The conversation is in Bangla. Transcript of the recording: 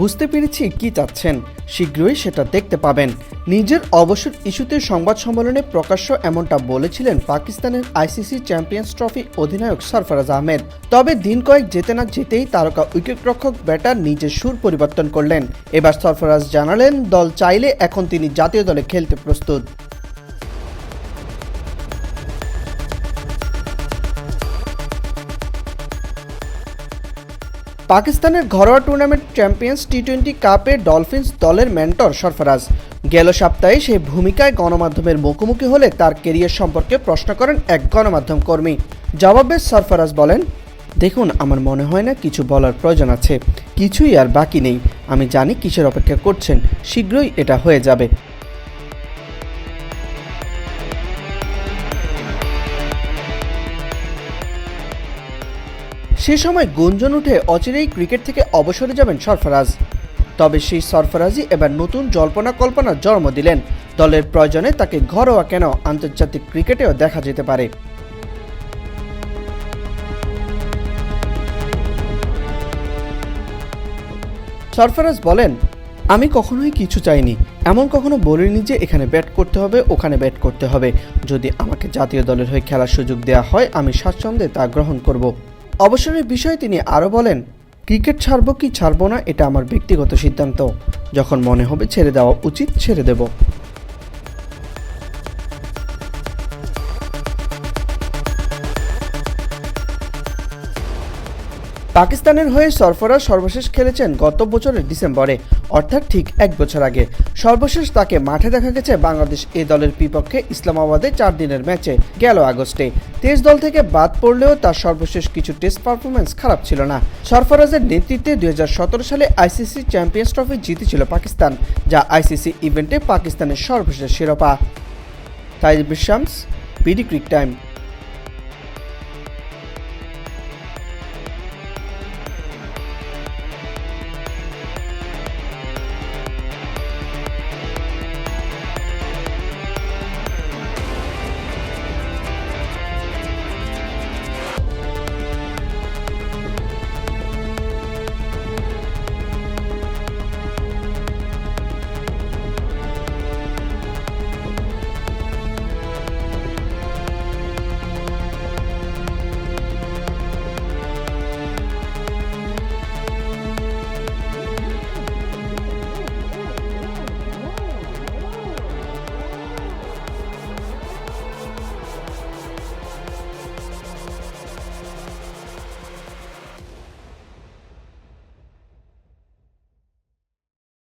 বুঝতে পেরেছি কি চাচ্ছেন, শীঘ্রই সেটা দেখতে পাবেন। নিজের অবসর ইস্যুতে সংবাদ সম্মেলনে প্রকাশ্য এমনটা বলেছিলেন পাকিস্তানের আইসিসি চ্যাম্পিয়ন্স ট্রফি অধিনায়ক সরফরাজ আহমেদ। তবে দিন কয়েক যেতে না যেতেই তারকা উইকেটরক্ষক ব্যাটার নিজের সুর পরিবর্তন করলেন। এবার সরফরাজ জানালেন, দল চাইলে এখন তিনি জাতীয় দলে খেলতে প্রস্তুত। পাকিস্তানের ঘরোয়া টুর্নামেন্ট চ্যাম্পিয়ন্স টি টোয়েন্টি কাপে ডলফিন্স দলের মেন্টর সরফরাজ। গেল সপ্তাহে সেই ভূমিকায় গণমাধ্যমের মুখোমুখি হলে তার কেরিয়ার সম্পর্কে প্রশ্ন করেন এক গণমাধ্যম কর্মী। জবাবে সরফরাজ বলেন, দেখুন, আমার মনে হয় না কিছু বলার প্রয়োজন আছে। কিছুই আর বাকি নেই। আমি জানি কিসের অপেক্ষা করছেন। শীঘ্রই এটা হয়ে যাবে। সে সময় গুঞ্জন উঠে অচিরেই ক্রিকেট থেকে অবসরে যাবেন সরফরাজ। তবে সেই সরফরাজই এবার নতুন জল্পনা কল্পনার জন্ম দিলেন। দলের প্রয়োজনে তাকে ঘরোয়া কেন আন্তর্জাতিক ক্রিকেটেও দেখা যেতে পারে। সরফরাজ বলেন, আমি কখনোই কিছু চাইনি। এমন কখনো বলিনি যে এখানে ব্যাট করতে হবে, ওখানে ব্যাট করতে হবে। যদি আমাকে জাতীয় দলের হয়ে খেলার সুযোগ দেওয়া হয়, আমি স্বাচ্ছন্দ্যে তা গ্রহণ করব। অবসরের বিষয়ে তিনি আরও বলেন, ক্রিকেট ছাড়বো কি ছাড়বো না, এটা আমার ব্যক্তিগত সিদ্ধান্ত। যখন মনে হবে ছেড়ে দেওয়া উচিত, ছেড়ে দেব। পাকিস্তানের হয়ে সরফরাজ সর্বশেষ খেলেছেন গত বছরের ডিসেম্বরে, অর্থাৎ ঠিক এক বছর আগে। সর্বশেষ তাকে মাঠে দেখা গেছে বাংলাদেশ এ দলের বিপক্ষে ইসলামাবাদে চার দিনের ম্যাচে, গেল আগস্টে। তেজ দল থেকে বাদ পড়লেও তার সর্বশেষ কিছু টেস্ট পারফরমেন্স খারাপ ছিল না। সরফরাজের নেতৃত্বে দুই হাজার সতেরো সালে আইসিসি চ্যাম্পিয়ন্স ট্রফি জিতেছিল পাকিস্তান, যা আইসিসি ইভেন্টে পাকিস্তানের সর্বশেষ শিরোপা। তাই বিশ্বামস বিডি ক্রিক টাইম।